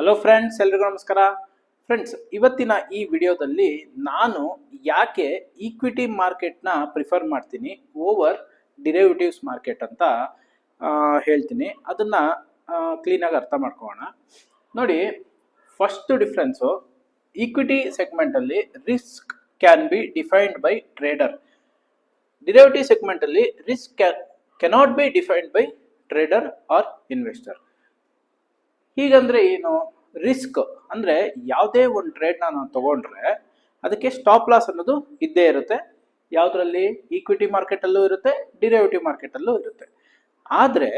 Hello friends ಎಲ್ರಿಗೂ ನಮಸ್ಕಾರ. Friends ಇವತ್ತಿನ ಈ ವಿಡಿಯೋದಲ್ಲಿ ನಾನು ಯಾಕೆ ಈಕ್ವಿಟಿ ಮಾರ್ಕೆಟ್ನ ಪ್ರಿಫರ್ ಮಾಡ್ತೀನಿ ಓವರ್ ಡಿರೈವಿಟಿವ್ಸ್ ಮಾರ್ಕೆಟ್ ಅಂತ ಹೇಳ್ತೀನಿ. ಅದನ್ನ ಕ್ಲೀನಾಗಿ ಅರ್ಥ ಮಾಡ್ಕೊಳ್ಳೋಣ. ನೋಡಿ first difference equity ಸೆಗ್ಮೆಂಟಲ್ಲಿ risk can be defined by trader derivative ಸೆಗ್ಮೆಂಟಲ್ಲಿ risk cannot be defined by trader or investor ಹೀಗಂದ್ರೆ ಏನು? ರಿಸ್ಕ್ ಅಂದ್ರೆ ಯಾವುದೇ ಒಂದು ಟ್ರೇಡ್ನ ನಾನು ತಗೊಂಡ್ರೆ ಅದಕ್ಕೆ ಸ್ಟಾಪ್ ಲಾಸ್ ಅನ್ನೋದು ಇದ್ದೇ ಇರುತ್ತೆ. ಯಾವುದರಲ್ಲಿ? ಈಕ್ವಿಟಿ ಮಾರ್ಕೆಟಲ್ಲೂ ಇರುತ್ತೆ ಡಿರೈವಿಟಿವ್ ಮಾರ್ಕೆಟಲ್ಲೂ ಇರುತ್ತೆ. ಆದರೆ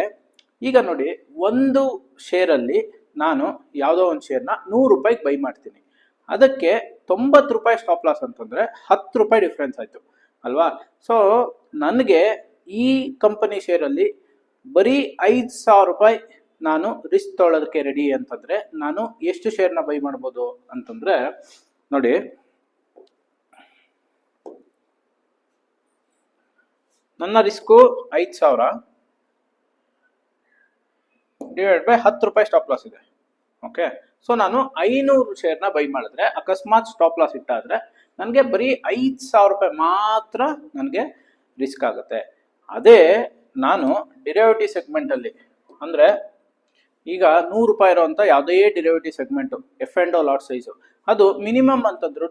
ಈಗ ನೋಡಿ, ಒಂದು ಶೇರಲ್ಲಿ ನಾನು ಯಾವುದೋ ಒಂದು ಶೇರ್ನ ನೂರು ರೂಪಾಯಿಗೆ ಬೈ ಮಾಡ್ತೀನಿ. ಅದಕ್ಕೆ ತೊಂಬತ್ತು ರೂಪಾಯಿ ಸ್ಟಾಪ್ ಲಾಸ್ ಅಂತಂದ್ರೆ ಹತ್ತು ರೂಪಾಯಿ ಡಿಫ್ರೆನ್ಸ್ ಆಯಿತು. ಅಲ್ವಾ? ಸೊ ನನಗೆ ಈ ಕಂಪನಿ ಶೇರಲ್ಲಿ ಬರೀ ಐದು ಸಾವಿರ ರೂಪಾಯಿ ನಾನು ರಿಸ್ಕ್ ತೊಳೋದಕ್ಕೆ ರೆಡಿ ಅಂತಂದ್ರೆ ನಾನು ಎಷ್ಟು ಶೇರ್ನ ಬೈ ಮಾಡ್ಬೋದು ಅಂತಂದ್ರೆ, ನೋಡಿ. ನನ್ನ ರಿಸ್ಕು ಐದು ಸಾವಿರ. ಡಿವೈಡ್ ಬೈ ಹತ್ತು ರೂಪಾಯಿ ಸ್ಟಾಪ್ ಲಾಸ್ ಇದೆ. ಓಕೆ ಸೊ ನಾನು ಐನೂರು ಶೇರ್ನ ಬೈ ಮಾಡಿದ್ರೆ, ಅಕಸ್ಮಾತ್ ಸ್ಟಾಪ್ ಲಾಸ್ ಇಟ್ಟಾದ್ರೆ ನನಗೆ ಬರೀ ಐದು ಸಾವಿರ ರೂಪಾಯಿ ಮಾತ್ರ ನನಗೆ ರಿಸ್ಕ್ ಆಗುತ್ತೆ. ಅದೇ ನಾನು ಡಿರೈವಿಟಿವ್ ಸೆಗ್ಮೆಂಟಲ್ಲಿ ಅಂದರೆ ಈಗ ನೂರು ರೂಪಾಯಿ ಇರುವಂಥ ಯಾವುದೇ derivative segment F and lot size ಅದು ಮಿನಿಮಮ್ ಅಂತಂದ್ರೂ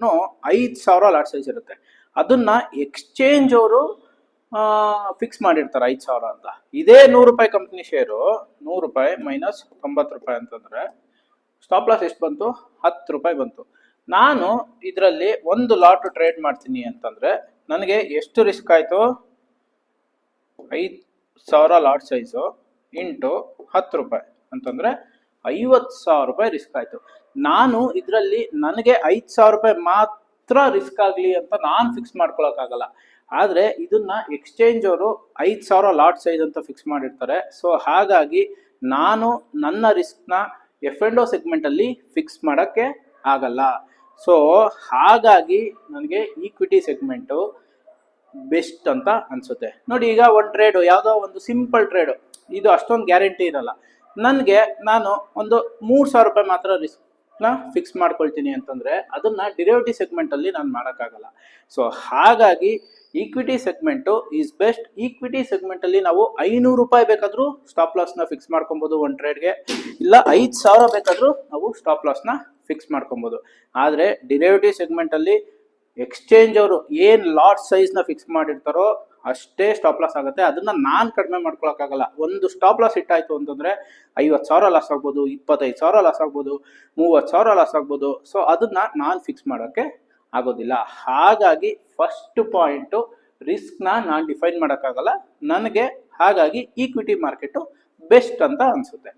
ಐದು ಸಾವಿರ ಲಾಟ್ ಸೈಜ್ ಇರುತ್ತೆ. ಅದನ್ನ ಎಕ್ಸ್ಚೇಂಜ್ ಅವರು ಫಿಕ್ಸ್ ಮಾಡಿರ್ತಾರೆ ಐದು ಸಾವಿರ ಅಂತ. ಇದೇ ನೂರು ರೂಪಾಯಿ ಕಂಪ್ನಿ ಶೇರು ನೂರು ರೂಪಾಯಿ ಮೈನಸ್ ತೊಂಬತ್ತು ರೂಪಾಯಿ ಅಂತಂದ್ರೆ ಸ್ಟಾಪ್ ಲಾಸ್ ಎಷ್ಟು ಬಂತು? ಹತ್ತು ರೂಪಾಯಿ ಬಂತು. ನಾನು ಇದರಲ್ಲಿ ಒಂದು ಲಾಟ್ ಟ್ರೇಡ್ ಮಾಡ್ತೀನಿ ಅಂತಂದ್ರೆ ನನಗೆ ಎಷ್ಟು ರಿಸ್ಕ್ ಆಯಿತು? ಐದು ಸಾವಿರ ಲಾಟ್ ಸೈಜು ಇಂಟು ಹತ್ತು ರೂಪಾಯಿ. ಅಂತಂದ್ರೆ ಐವತ್ತು ಸಾವಿರ ರೂಪಾಯಿ ರಿಸ್ಕ್ ಆಯಿತು. ನಾನು ಇದರಲ್ಲಿ ನನಗೆ ಐದು ಸಾವಿರ ರೂಪಾಯಿ ಮಾತ್ರ ರಿಸ್ಕ್ ಆಗಲಿ ಅಂತ ನಾನು ಫಿಕ್ಸ್ ಮಾಡ್ಕೊಳಕ್ಕಾಗಲ್ಲ. ಆದರೆ ಇದನ್ನ ಎಕ್ಸ್ಚೇಂಜ್ ಅವರು ಐದು ಸಾವಿರ ಲಾಟ್ ಸೈಜ್ ಅಂತ ಫಿಕ್ಸ್ ಮಾಡಿರ್ತಾರೆ. ಸೊ ಹಾಗಾಗಿ ನಾನು ನನ್ನ ರಿಸ್ಕ್ನ ಎಫ್ ಎಂಡ್ ಓ ಸೆಗ್ಮೆಂಟಲ್ಲಿ ಫಿಕ್ಸ್ ಮಾಡೋಕ್ಕೆ ಆಗಲ್ಲ. ಸೊ ಹಾಗಾಗಿ ನನಗೆ ಈಕ್ವಿಟಿ ಸೆಗ್ಮೆಂಟು ಬೆಸ್ಟ್ ಅಂತ ಅನ್ಸುತ್ತೆ. ನೋಡಿ, ಈಗ ಒಂದು ಟ್ರೇಡು ಯಾವುದೋ ಒಂದು ಸಿಂಪಲ್ ಟ್ರೇಡು ಇದು ಅಷ್ಟೊಂದು ಗ್ಯಾರಂಟಿ ಇರಲ್ಲ. ನನಗೆ ನಾನು ಒಂದು ಮೂರು ಸಾವಿರ ರೂಪಾಯಿ ಮಾತ್ರ ರಿಸ್ಕ್ನ ಫಿಕ್ಸ್ ಮಾಡ್ಕೊಳ್ತೀನಿ ಅಂತಂದ್ರೆ ಅದನ್ನ ಡಿರೈವಿಟಿವ್ ಸೆಗ್ಮೆಂಟಲ್ಲಿ ನಾನು ಮಾಡೋಕ್ಕಾಗಲ್ಲ. ಸೊ ಹಾಗಾಗಿ equity segment is best equity ಸೆಗ್ಮೆಂಟಲ್ಲಿ ನಾವು ಐನೂರು ರೂಪಾಯಿ ಬೇಕಾದರೂ ಸ್ಟಾಪ್ ಲಾಸ್ನ ಫಿಕ್ಸ್ ಮಾಡ್ಕೊಬೋದು ಒನ್ ಟ್ರೇಡ್ಗೆ ಇಲ್ಲ, ಐದು ಸಾವಿರ ಬೇಕಾದರೂ ನಾವು ಸ್ಟಾಪ್ ಲಾಸ್ನ ಫಿಕ್ಸ್ ಮಾಡ್ಕೊಬೋದು. ಆದರೆ ಸೆಗ್ಮೆಂಟ್ ಸೆಗ್ಮೆಂಟಲ್ಲಿ ಎಕ್ಸ್ಚೇಂಜ್ ಅವರು ಏನು ಲಾಟ್ ಸೈಜ್ನ ಫಿಕ್ಸ್ ಮಾಡಿರ್ತಾರೋ ಅಷ್ಟೇ ಸ್ಟಾಪ್ ಲಾಸ್ ಆಗುತ್ತೆ. ಅದನ್ನ ನಾನು ಕಡಿಮೆ ಮಾಡ್ಕೊಳಕ್ಕಾಗಲ್ಲ. ಒಂದು ಸ್ಟಾಪ್ ಲಾಸ್ ಇಟ್ಟಾಯ್ತು ಅಂತಂದ್ರೆ ಐವತ್ತು ಸಾವಿರ ಲಾಸ್ ಆಗ್ಬೋದು, ಇಪ್ಪತ್ತೈದು ಸಾವಿರ ಲಾಸ್ ಆಗ್ಬೋದು, ಮೂವತ್ತು ಸಾವಿರ ಲಾಸ್ ಆಗ್ಬೋದು. ಸೊ ಅದನ್ನ ನಾನು ಫಿಕ್ಸ್ ಮಾಡೋಕ್ಕೆ ಆಗೋದಿಲ್ಲ. ಹಾಗಾಗಿ ಫಸ್ಟ್ ಪಾಯಿಂಟು ರಿಸ್ಕ್ನ ನಾನು ಡಿಫೈನ್ ಮಾಡೋಕ್ಕಾಗಲ್ಲ. ನನಗೆ ಹಾಗಾಗಿ ಈಕ್ವಿಟಿ ಮಾರ್ಕೆಟು ಬೆಸ್ಟ್ ಅಂತ ಅನಿಸುತ್ತೆ.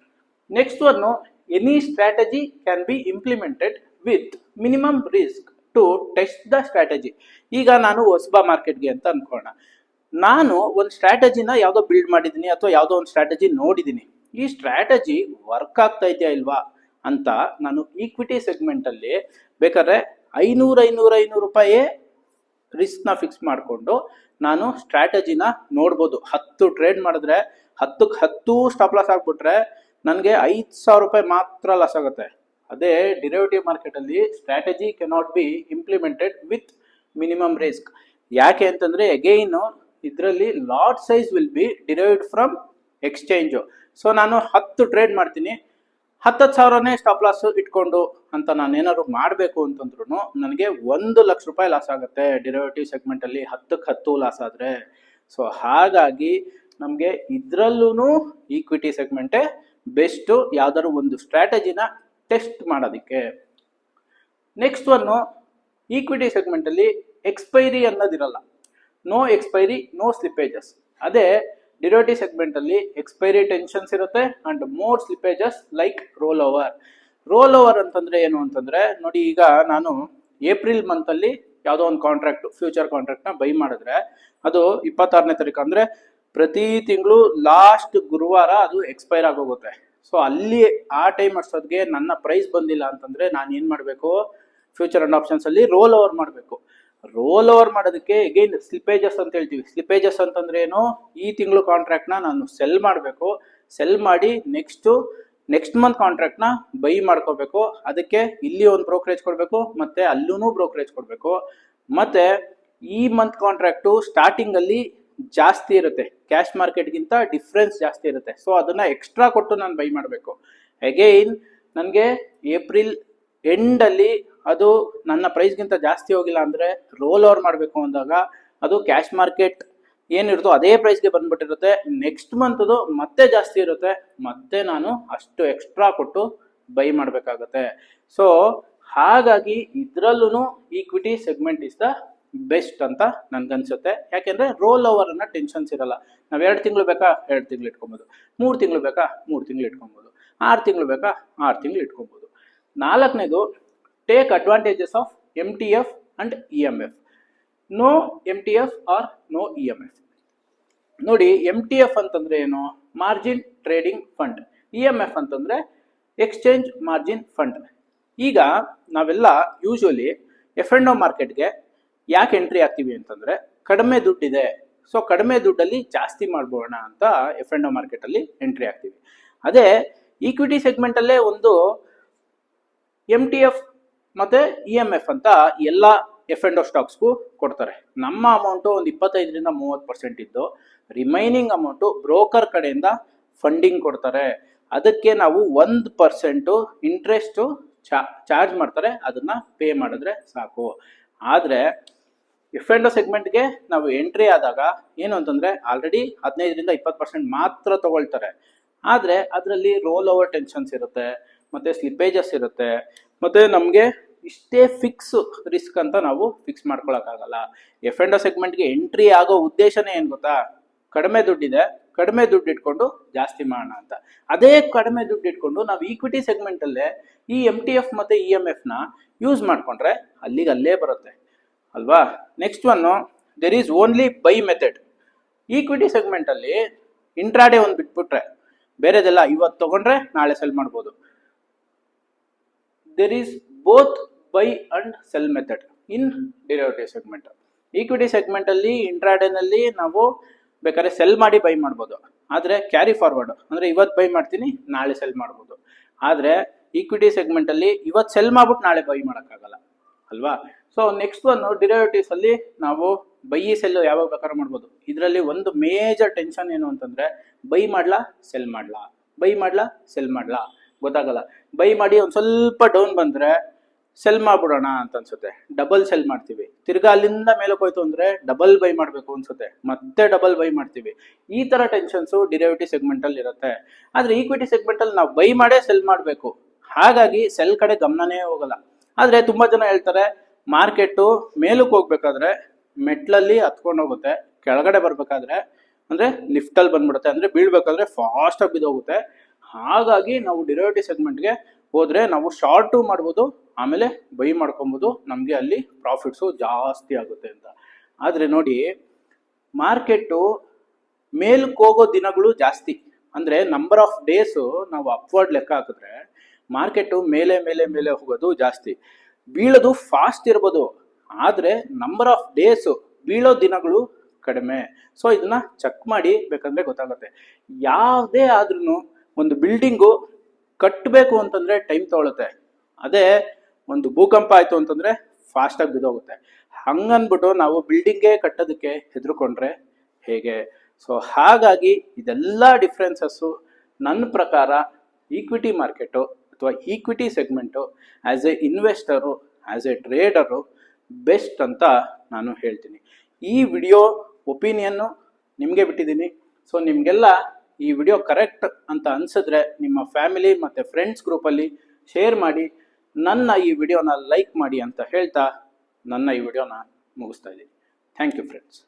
Next one any strategy can be implemented with minimum risk to test the strategy ಈಗ ನಾನು ಹೊಸಬ ಮಾರ್ಕೆಟ್ಗೆ ಅಂತ ಅನ್ಕೋಣ ನಾನು ಒಂದು ಸ್ಟ್ರಾಟಜಿನ ಯಾವುದೋ ಬಿಲ್ಡ್ ಮಾಡಿದ್ದೀನಿ ಅಥವಾ ಯಾವುದೋ ಒಂದು ಸ್ಟ್ರಾಟಜಿ ನೋಡಿದ್ದೀನಿ ಈ ಸ್ಟ್ರಾಟಜಿ ವರ್ಕ್ ಆಗ್ತಾ ಇದೆಯಾ ಇಲ್ವಾ ಅಂತ ನಾನು ಈಕ್ವಿಟಿ ಸೆಗ್ಮೆಂಟಲ್ಲಿ ಬೇಕಾದ್ರೆ ಐನೂರು ಐನೂರು ಐನೂರು ರೂಪಾಯಿ ರಿಸ್ಕ್ನ ಫಿಕ್ಸ್ ಮಾಡಿಕೊಂಡು ನಾನು ಸ್ಟ್ರಾಟಜಿನ ನೋಡ್ಬೋದು. ಹತ್ತು ಟ್ರೇಡ್ ಮಾಡಿದ್ರೆ ಹತ್ತಕ್ಕೆ ಹತ್ತು ಸ್ಟಾಪ್ ಲಾಸ್ ಆಗ್ಬಿಟ್ರೆ ನನಗೆ ಐದು ಸಾವಿರ ರೂಪಾಯಿ ಮಾತ್ರ ಲಾಸ್ ಆಗುತ್ತೆ. ಅದೇ ಡಿರೈವಿಟಿವ್ ಮಾರ್ಕೆಟಲ್ಲಿ strategy cannot be implemented with minimum risk ಯಾಕೆ ಅಂತಂದರೆ ಎಗೈನು ಇದರಲ್ಲಿ lot size will be derived from exchange so ನಾನು ಹತ್ತು ಟ್ರೇಡ್ ಮಾಡ್ತೀನಿ. ಹತ್ತತ್ತು ಸಾವಿರನೇ ಸ್ಟಾಪ್ ಲಾಸ್ ಇಟ್ಕೊಂಡು ಅಂತ ನಾನು ಏನಾದ್ರು ಮಾಡಬೇಕು ಅಂತಂದ್ರೂ ನನಗೆ ಒಂದು ಲಕ್ಷ ರೂಪಾಯಿ ಲಾಸ್ ಆಗುತ್ತೆ ಡಿರೈವೇಟಿವ್ ಸೆಗ್ಮೆಂಟಲ್ಲಿ ಹತ್ತಕ್ಕೆ ಹತ್ತು ಲಾಸ್ ಆದರೆ. ಸೊ ಹಾಗಾಗಿ ನಮಗೆ ಇದರಲ್ಲೂ ಈಕ್ವಿಟಿ ಸೆಗ್ಮೆಂಟೇ ಬೆಸ್ಟು ಯಾವ್ದಾದ್ರು ಒಂದು ಸ್ಟ್ರಾಟಜಿನ ಟೆಸ್ಟ್ ಮಾಡೋದಕ್ಕೆ. ನೆಕ್ಸ್ಟ್ ಒನ್ನು ಈಕ್ವಿಟಿ ಸೆಗ್ಮೆಂಟಲ್ಲಿ ಎಕ್ಸ್ಪೈರಿ ಅನ್ನೋದಿರಲ್ಲ. ನೋ ಎಕ್ಸ್ಪೈರಿ ನೋ ಸ್ಲಿಪೇಜಸ್ ಅದೇ ಡಿರೋಟಿ ಸೆಗ್ಮೆಂಟಲ್ಲಿ ಎಕ್ಸ್ಪೈರಿ ಟೆನ್ಷನ್ಸ್ ಇರುತ್ತೆ and more slippages like roll over roll over ಅಂತಂದ್ರೆ ಏನು ಅಂತಂದ್ರೆ, ನೋಡಿ ಈಗ ನಾನು ಏಪ್ರಿಲ್ ಮಂತಲ್ಲಿ ಯಾವುದೋ ಒಂದು ಕಾಂಟ್ರಾಕ್ಟ್ ಫ್ಯೂಚರ್ ಕಾಂಟ್ರಾಕ್ಟ್ನ ಬೈ ಮಾಡಿದ್ರೆ, ಅದು ಇಪ್ಪತ್ತಾರನೇ ತಾರೀಕು ಅಂದ್ರೆ ಪ್ರತಿ ತಿಂಗಳು ಲಾಸ್ಟ್ ಗುರುವಾರ ಅದು ಎಕ್ಸ್ಪೈರ್ ಆಗೋಗುತ್ತೆ. ಸೊ ಅಲ್ಲಿ ಆ ಟೈಮ್ ಅಷ್ಟೊತ್ತಿಗೆ ನನ್ನ ಪ್ರೈಸ್ ಬಂದಿಲ್ಲ ಅಂತಂದ್ರೆ ನಾನು ಏನು ಮಾಡಬೇಕು? ಫ್ಯೂಚರ್ ಅಂಡ್ ಆಪ್ಷನ್ಸ್ ಅಲ್ಲಿ ರೋಲ್ ಓವರ್ ಮಾಡಬೇಕು. ರೋಲ್ ಓವರ್ ಮಾಡೋದಕ್ಕೆ ಎಗೈನ್ ಸ್ಲಿಪೇಜಸ್ ಅಂತ ಹೇಳ್ತೀವಿ. ಸ್ಲಿಪೇಜಸ್ ಅಂತಂದ್ರೆ ಏನು? ಈ ತಿಂಗಳು ಕಾಂಟ್ರಾಕ್ಟ್ನ ನಾನು ಸೆಲ್ ಮಾಡಬೇಕು. ಸೆಲ್ ಮಾಡಿ ನೆಕ್ಸ್ಟು ನೆಕ್ಸ್ಟ್ ಮಂತ್ ಕಾಂಟ್ರಾಕ್ಟ್ನ ಬೈ ಮಾಡ್ಕೋಬೇಕು. ಅದಕ್ಕೆ ಇಲ್ಲಿ ಒಂದು ಬ್ರೋಕರೇಜ್ ಕೊಡಬೇಕು, ಮತ್ತೆ ಅಲ್ಲೂ ಬ್ರೋಕರೇಜ್ ಕೊಡಬೇಕು. ಮತ್ತೆ ಈ ಮಂತ್ ಕಾಂಟ್ರಾಕ್ಟು ಸ್ಟಾರ್ಟಿಂಗ್ ಅಲ್ಲಿ ಜಾಸ್ತಿ ಇರುತ್ತೆ. ಕ್ಯಾಶ್ ಮಾರ್ಕೆಟ್ಗಿಂತ ಡಿಫ್ರೆನ್ಸ್ ಜಾಸ್ತಿ ಇರುತ್ತೆ. ಸೊ ಅದನ್ನ ಎಕ್ಸ್ಟ್ರಾ ಕೊಟ್ಟು ನಾನು ಬೈ ಮಾಡಬೇಕು. ಅಗೈನ್ ನನಗೆ ಏಪ್ರಿಲ್ ಎಂಡಲ್ಲಿ ಅದು ನನ್ನ ಪ್ರೈಸ್ಗಿಂತ ಜಾಸ್ತಿ ಹೋಗಿಲ್ಲ ಅಂದರೆ ರೋಲ್ ಓವರ್ ಮಾಡಬೇಕು ಅಂದಾಗ ಅದು ಕ್ಯಾಶ್ ಮಾರ್ಕೆಟ್ ಏನಿರುತ್ತೋ ಅದೇ ಪ್ರೈಸ್ಗೆ ಬಂದ್ಬಿಟ್ಟಿರುತ್ತೆ. ನೆಕ್ಸ್ಟ್ ಮಂತ್ದು ಮತ್ತೆ ಜಾಸ್ತಿ ಇರುತ್ತೆ. ಮತ್ತೆ ನಾನು ಅಷ್ಟು ಎಕ್ಸ್ಟ್ರಾ ಕೊಟ್ಟು ಬೈ ಮಾಡಬೇಕಾಗತ್ತೆ. ಸೊ ಹಾಗಾಗಿ ಇದರಲ್ಲೂ equity segment is the best ಅಂತ ನನ್ಗನ್ಸುತ್ತೆ. ಯಾಕೆಂದ್ರೆ ರೋಲ್ ಓವರ್ ಅನ್ನೋ ಟೆನ್ಷನ್ಸ್ ಇರಲ್ಲ. ನಾವು ಎರಡು ತಿಂಗಳು ಬೇಕಾ? ಎರಡು ತಿಂಗಳು ಇಟ್ಕೊಬೋದು. ಮೂರು ತಿಂಗಳು ಬೇಕಾ? ಮೂರು ತಿಂಗಳು ಇಟ್ಕೊಬೋದು. ಆರು ತಿಂಗಳು ಬೇಕಾ? ಆರು ತಿಂಗಳು ಇಟ್ಕೊಬೋದು. ನಾಲ್ಕನೇದು take advantages of M T F No E or M F ನೋಡಿ ಎಂ ಟಿ ಎಫ್ ಅಂತಂದ್ರೆ ಏನು? Margin trading fund E M F ಅಂತಂದ್ರೆ ಎಕ್ಸ್ಚೇಂಜ್ ಮಾರ್ಜಿನ್ ಫಂಡ್ ಈಗ ನಾವೆಲ್ಲ ಯೂಶುವಲಿ ಎಫ್ ಎಂಡ್ ಮಾರ್ಕೆಟ್ಗೆ ಯಾಕೆ ಎಂಟ್ರಿ ಆಗ್ತೀವಿ ಅಂತಂದ್ರೆ ಕಡಿಮೆ ದುಡ್ಡಿದೆ. ಸೊ ಕಡಿಮೆ ದುಡ್ಡಲ್ಲಿ ಜಾಸ್ತಿ ಮಾಡ್ಬೋಣ ಅಂತ ಎಫ್ ಎಂಡ್ ಮಾರ್ಕೆಟ್ ಅಲ್ಲಿ ಎಂಟ್ರಿ ಆಗ್ತೀವಿ ಅದೇ ಈಕ್ವಿಟಿ ಸೆಗ್ಮೆಂಟಲ್ಲೇ ಒಂದು ಎಂ ಟಿ ಎಫ್ ಮತ್ತೆ ಇ ಎಂ ಎಫ್ ಅಂತ ಎಲ್ಲ ಎಫ್ ಎಂಡ್ ಸ್ಟಾಕ್ಸ್ಗೂ ಕೊಡ್ತಾರೆ. ನಮ್ಮ ಅಮೌಂಟು ಒಂದು ಇಪ್ಪತ್ತೈದರಿಂದ ಮೂವತ್ತು ಪರ್ಸೆಂಟ್ ಇದ್ದು ರಿಮೈನಿಂಗ್ ಅಮೌಂಟು ಬ್ರೋಕರ್ ಕಡೆಯಿಂದ ಫಂಡಿಂಗ್ ಕೊಡ್ತಾರೆ. ಅದಕ್ಕೆ ನಾವು ಒಂದು ಪರ್ಸೆಂಟು ಇಂಟ್ರೆಸ್ಟು ಚಾರ್ಜ್ ಮಾಡ್ತಾರೆ. ಅದನ್ನ ಪೇ ಮಾಡಿದ್ರೆ ಸಾಕು. ಆದರೆ ಎಫ್ ಎಂಡ್ ಸೆಗ್ಮೆಂಟ್ಗೆ ನಾವು ಎಂಟ್ರಿ ಆದಾಗ ಏನು ಅಂತಂದರೆ ಆಲ್ರೆಡಿ ಹದಿನೈದರಿಂದ ಇಪ್ಪತ್ತು ಪರ್ಸೆಂಟ್ ಮಾತ್ರ ತಗೊಳ್ತಾರೆ. ಆದರೆ, ಅದರಲ್ಲಿ ರೋಲ್ ಓವರ್ ಟೆನ್ಷನ್ಸ್ ಇರುತ್ತೆ, ಮತ್ತು ಸ್ಲಿಪ್ಪೇಜಸ್ ಇರುತ್ತೆ. ಮತ್ತೆ ನಮಗೆ ಇಷ್ಟೇ ಫಿಕ್ಸ್ ರಿಸ್ಕ್ ಅಂತ ನಾವು ಫಿಕ್ಸ್ ಮಾಡ್ಕೊಳಕ್ಕಾಗಲ್ಲ. ಎಫ್ ಎಂಡ್ ಸೆಗ್ಮೆಂಟ್ಗೆ ಎಂಟ್ರಿ ಆಗೋ ಉದ್ದೇಶನೇ ಏನು ಗೊತ್ತಾ? ಕಡಿಮೆ ದುಡ್ಡಿದೆ, ಕಡಿಮೆ ದುಡ್ಡು ಇಟ್ಕೊಂಡು ಜಾಸ್ತಿ ಮಾಡೋಣ ಅಂತ. ಅದೇ ಕಡಿಮೆ ದುಡ್ಡು ಇಟ್ಕೊಂಡು ನಾವು ಈಕ್ವಿಟಿ ಸೆಗ್ಮೆಂಟಲ್ಲೇ ಈ ಎಂ ಟಿ ಎಫ್ ಮತ್ತು ಇ ಎಂ ಎಫ್ನ ಯೂಸ್ ಮಾಡ್ಕೊಂಡ್ರೆ ಅಲ್ಲಿಗೆ ಅಲ್ಲೇ ಬರುತ್ತೆ. ಅಲ್ವಾ? Next one there is only buy method equity ಸೆಗ್ಮೆಂಟಲ್ಲಿ intraday ಒಂದು ಬಿಟ್ಬಿಟ್ರೆ, ಬೇರೆದೆಲ್ಲ ಇವತ್ತು ತಗೊಂಡ್ರೆ ನಾಳೆ ಸೆಲ್ ಮಾಡ್ಬೋದು. There is both buy and sell method in derivative segment equity ಸೆಗ್ಮೆಂಟಲ್ಲಿ ಇಂಟ್ರಾಡೇನಲ್ಲಿ ನಾವು ಬೇಕಾದ್ರೆ ಸೆಲ್ ಮಾಡಿ ಬೈ ಮಾಡ್ಬೋದು. ಆದರೆ ಕ್ಯಾರಿ ಫಾರ್ವರ್ಡ್ ಅಂದರೆ ಇವತ್ತು ಬೈ ಮಾಡ್ತೀನಿ, ನಾಳೆ ಸೆಲ್ ಮಾಡ್ಬೋದು. ಆದರೆ ಈಕ್ವಿಟಿ ಸೆಗ್ಮೆಂಟಲ್ಲಿ ಇವತ್ತು ಸೆಲ್ ಮಾಡ್ಬಿಟ್ಟು ನಾಳೆ ಬೈ ಮಾಡೋಕ್ಕಾಗಲ್ಲ. ಅಲ್ವಾ? ಸೊ ನೆಕ್ಸ್ಟ್ ಒನ್ ಡಿರೈವೇಟಿವ್ಸ್ ಅಲ್ಲಿ ನಾವು ಬೈ ಸೆಲ್ ಯಾವಾಗ ಬೇಕಾದ್ರೂ ಮಾಡ್ಬೋದು? ಇದರಲ್ಲಿ ಒಂದು ಮೇಜರ್ ಟೆನ್ಷನ್ ಏನು ಅಂತಂದ್ರೆ ಬೈ ಮಾಡ್ಲಾ ಸೆಲ್ ಮಾಡ್ಲಾ? ಬೈ ಮಾಡ್ಲಾ ಸೆಲ್ ಮಾಡ್ಲಾ? ಗೊತ್ತಾಗಲ್ಲ. ಬೈ ಮಾಡಿ ಒಂದು ಸ್ವಲ್ಪ ಡೌನ್ ಬಂದರೆ ಸೆಲ್ ಮಾಡ್ಬಿಡೋಣ ಅಂತ ಅನ್ಸುತ್ತೆ. ಡಬಲ್ ಸೆಲ್ ಮಾಡ್ತೀವಿ. ತಿರ್ಗಾ ಅಲ್ಲಿಂದ ಮೇಲಕ್ಕೆ ಹೋಯ್ತು ಅಂದ್ರೆ ಡಬಲ್ ಬೈ ಮಾಡಬೇಕು ಅನ್ಸುತ್ತೆ. ಮತ್ತೆ ಡಬಲ್ ಬೈ ಮಾಡ್ತೀವಿ. ಈ ತರ ಟೆನ್ಷನ್ಸು ಡಿರೈವಿಟಿ ಸೆಗ್ಮೆಂಟ್ ಅಲ್ಲಿ ಇರುತ್ತೆ. ಆದ್ರೆ ಈಕ್ವಿಟಿ ಸೆಗ್ಮೆಂಟ್ ಅಲ್ಲಿ ನಾವು ಬೈ ಮಾಡೇ ಸೆಲ್ ಮಾಡಬೇಕು. ಹಾಗಾಗಿ ಸೆಲ್ ಕಡೆ ಗಮನನೇ ಹೋಗಲ್ಲ. ಆದ್ರೆ ತುಂಬಾ ಜನ ಹೇಳ್ತಾರೆ ಮಾರ್ಕೆಟು ಮೇಲಕ್ಕೆ ಹೋಗ್ಬೇಕಾದ್ರೆ ಮೆಟ್ಲಲ್ಲಿ ಹತ್ಕೊಂಡು ಹೋಗುತ್ತೆ, ಕೆಳಗಡೆ ಬರಬೇಕಾದ್ರೆ ಅಂದ್ರೆ ಲಿಫ್ಟ್ ಅಲ್ಲಿ ಬಂದ್ಬಿಡುತ್ತೆ. ಅಂದ್ರೆ ಬೀಳ್ಬೇಕಾದ್ರೆ ಫಾಸ್ಟ್ ಆಗಿ ಬಿದ್ದೋಗುತ್ತೆ. ಹಾಗಾಗಿ ನಾವು ಡಿರೈವೇಟಿವ್ ಸೆಗ್ಮೆಂಟ್ಗೆ ಹೋದರೆ ನಾವು ಶಾರ್ಟು ಮಾಡ್ಬೋದು, ಆಮೇಲೆ ಬೈ ಮಾಡ್ಕೊಬೋದು, ನಮಗೆ ಅಲ್ಲಿ ಪ್ರಾಫಿಟ್ಸು ಜಾಸ್ತಿ ಆಗುತ್ತೆ ಅಂತ. ಆದ್ರೆ ನೋಡಿ ಮಾರ್ಕೆಟು ಮೇಲಕ್ಕೆ ಹೋಗೋ ದಿನಗಳು ಜಾಸ್ತಿ. ಅಂದ್ರೆ ನಂಬರ್ ಆಫ್ ಡೇಸು ನಾವು ಅಪ್ವರ್ಡ್ ಲೆಕ್ಕ ಹಾಕಿದ್ರೆ ಮಾರ್ಕೆಟು ಮೇಲೆ ಮೇಲೆ ಮೇಲೆ ಹೋಗೋದು ಜಾಸ್ತಿ. ಬೀಳೋದು ಫಾಸ್ಟ್ ಇರ್ಬೋದು, ಆದ್ರೆ ನಂಬರ್ ಆಫ್ ಡೇಸು ಬೀಳೋ ದಿನಗಳು ಕಡಿಮೆ. ಸೊ ಇದನ್ನ ಚೆಕ್ ಮಾಡಿ ಬೇಕಂದ್ರೆ ಗೊತ್ತಾಗುತ್ತೆ. ಯಾವುದೇ ಆದ್ರೂ ಒಂದು ಬಿಲ್ಡಿಂಗು ಕಟ್ಟಬೇಕು ಅಂತಂದ್ರೆ ಟೈಮ್ ತಗೊಳುತ್ತೆ. ಅದೇ ಒಂದು ಭೂಕಂಪ ಆಯ್ತು ಅಂತಂದ್ರೆ ಫಾಸ್ಟ್ ಆಗಿ ಬಿದ್ದೋಗುತ್ತೆ. ಹಂಗನ್ಬಿಟ್ಟು ನಾವು ಬಿಲ್ಡಿಂಗೇ ಕಟ್ಟೋದಕ್ಕೆ ಹೆದರ್ಕೊಂಡ್ರೆ ಹೇಗೆ? ಸೊ ಹಾಗಾಗಿ ಇದೆಲ್ಲ ಡಿಫ್ರೆನ್ಸಸ್ಸು ನನ್ನ ಪ್ರಕಾರ ಈಕ್ವಿಟಿ ಮಾರ್ಕೆಟು ಅಥವಾ equity segment as a investor as a trader best ಅಂತ ನಾನು ಹೇಳ್ತೀನಿ. ಈ ವಿಡಿಯೋ ಒಪಿನಿಯನ್ನು ನಿಮಗೆ ಬಿಟ್ಟಿದ್ದೀನಿ. ಸೊ ನಿಮಗೆಲ್ಲ ಈ ವಿಡಿಯೋ ಕರೆಕ್ಟ್ ಅಂತ ಅನ್ಸಿದ್ರೆ ನಿಮ್ಮ ಫ್ಯಾಮಿಲಿ ಮತ್ತು ಫ್ರೆಂಡ್ಸ್ ಗ್ರೂಪಲ್ಲಿ ಶೇರ್ ಮಾಡಿ, ನನ್ನ ಈ ವಿಡಿಯೋನ ಲೈಕ್ ಮಾಡಿ ಅಂತ ಹೇಳ್ತಾ ನನ್ನ ಈ ವಿಡಿಯೋನ ಮುಗಿಸ್ತಾ ಇದ್ದೀನಿ. Thank you friends